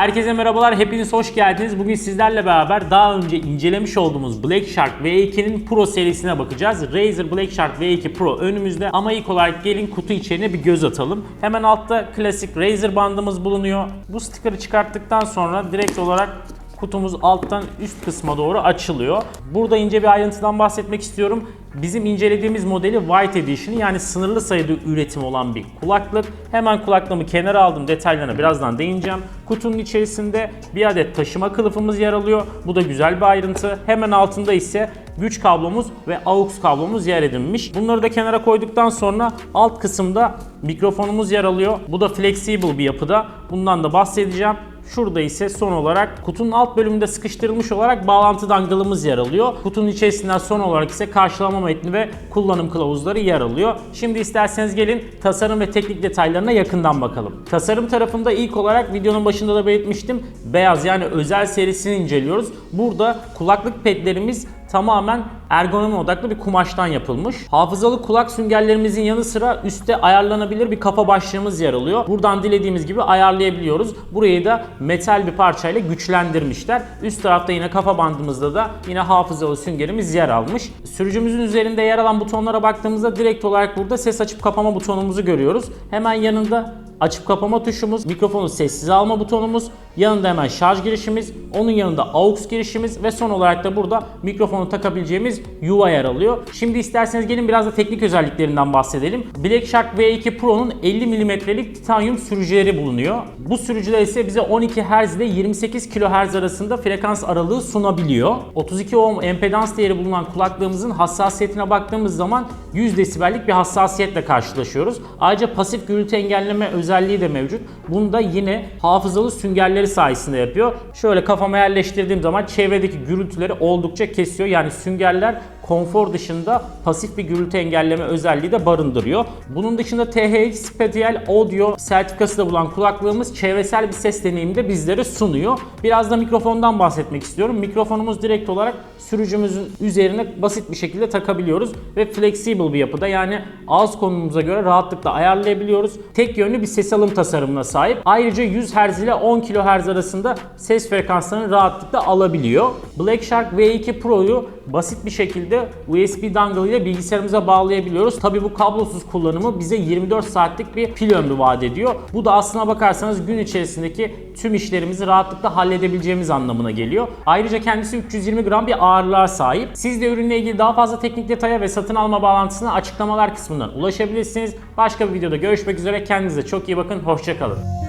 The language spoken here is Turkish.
Herkese merhabalar, hepiniz hoş geldiniz. Bugün sizlerle beraber daha önce incelemiş olduğumuz Black Shark V2'nin Pro serisine bakacağız. Razer Black Shark V2 Pro önümüzde ama ilk olarak gelin kutu içeriğine bir göz atalım. Hemen altta klasik Razer bandımız bulunuyor. Bu sticker'ı çıkarttıktan sonra direkt olarak kutumuz alttan üst kısma doğru açılıyor. Burada ince bir ayrıntıdan bahsetmek istiyorum. Bizim incelediğimiz modeli White Edition yani sınırlı sayıda üretim olan bir kulaklık. Hemen kulaklığımı kenara aldım detaylarına birazdan değineceğim. Kutunun içerisinde bir adet taşıma kılıfımız yer alıyor. Bu da güzel bir ayrıntı. Hemen altında ise güç kablomuz ve AUX kablomuz yer edinmiş. Bunları da kenara koyduktan sonra alt kısımda mikrofonumuz yer alıyor. Bu da flexible bir yapıda. Bundan da bahsedeceğim. Şurada ise son olarak kutunun alt bölümünde sıkıştırılmış olarak bağlantı dangalımız yer alıyor. Kutunun içerisinden son olarak ise karşılama metni ve kullanım kılavuzları yer alıyor. Şimdi isterseniz gelin tasarım ve teknik detaylarına yakından bakalım. Tasarım tarafında ilk olarak videonun başında da belirtmiştim. Beyaz yani özel serisini inceliyoruz. Burada kulaklık pedlerimiz tamamen ergonomi odaklı bir kumaştan yapılmış. Hafızalı kulak süngerlerimizin yanı sıra üstte ayarlanabilir bir kafa başlığımız yer alıyor. Buradan dilediğimiz gibi ayarlayabiliyoruz. Burayı da metal bir parçayla güçlendirmişler. Üst tarafta yine kafa bandımızda da yine hafızalı süngerimiz yer almış. Sürücümüzün üzerinde yer alan butonlara baktığımızda direkt olarak burada ses açıp kapama butonumuzu görüyoruz. Hemen yanında açıp kapama tuşumuz, mikrofonu sessize alma butonumuz, yanında hemen şarj girişimiz, onun yanında AUX girişimiz ve son olarak da burada mikrofonu takabileceğimiz yuva yer alıyor. Şimdi isterseniz gelin biraz da teknik özelliklerinden bahsedelim. Black Shark V2 Pro'nun 50 mm'lik titanyum sürücüleri bulunuyor. Bu sürücüler ise bize 12 Hz ile 28 kHz arasında frekans aralığı sunabiliyor. 32 ohm empedans değeri bulunan kulaklığımızın hassasiyetine baktığımız zaman 100 desibellik bir hassasiyetle karşılaşıyoruz. Ayrıca pasif gürültü engelleme özelliği de mevcut. Bunu da yine hafızalı süngerleri sayesinde yapıyor. Şöyle kafama yerleştirdiğim zaman çevredeki gürültüleri oldukça kesiyor. Yani süngerler konfor dışında pasif bir gürültü engelleme özelliği de barındırıyor. Bunun dışında THX Spatial Audio sertifikası da bulan kulaklığımız çevresel bir ses deneyimi de bizlere sunuyor. Biraz da mikrofondan bahsetmek istiyorum. Mikrofonumuz direkt olarak sürücümüzün üzerine basit bir şekilde takabiliyoruz ve flexible bir yapıda yani ağız konumumuza göre rahatlıkla ayarlayabiliyoruz. Tek yönlü bir ses alım tasarımına sahip. Ayrıca 100 Hz ile 10 kHz arasında ses frekanslarını rahatlıkla alabiliyor. Black Shark V2 Pro'yu basit bir şekilde USB dongle ile bilgisayarımıza bağlayabiliyoruz. Tabi bu kablosuz kullanımı bize 24 saatlik bir pil ömrü vaat ediyor. Bu da aslına bakarsanız gün içerisindeki tüm işlerimizi rahatlıkla halledebileceğimiz anlamına geliyor. Ayrıca kendisi 320 gram bir ağırlığa sahip. Siz de ürünle ilgili daha fazla teknik detaya ve satın alma bağlantısına açıklamalar kısmından ulaşabilirsiniz. Başka bir videoda görüşmek üzere. Kendinize çok iyi bakın. Hoşçakalın.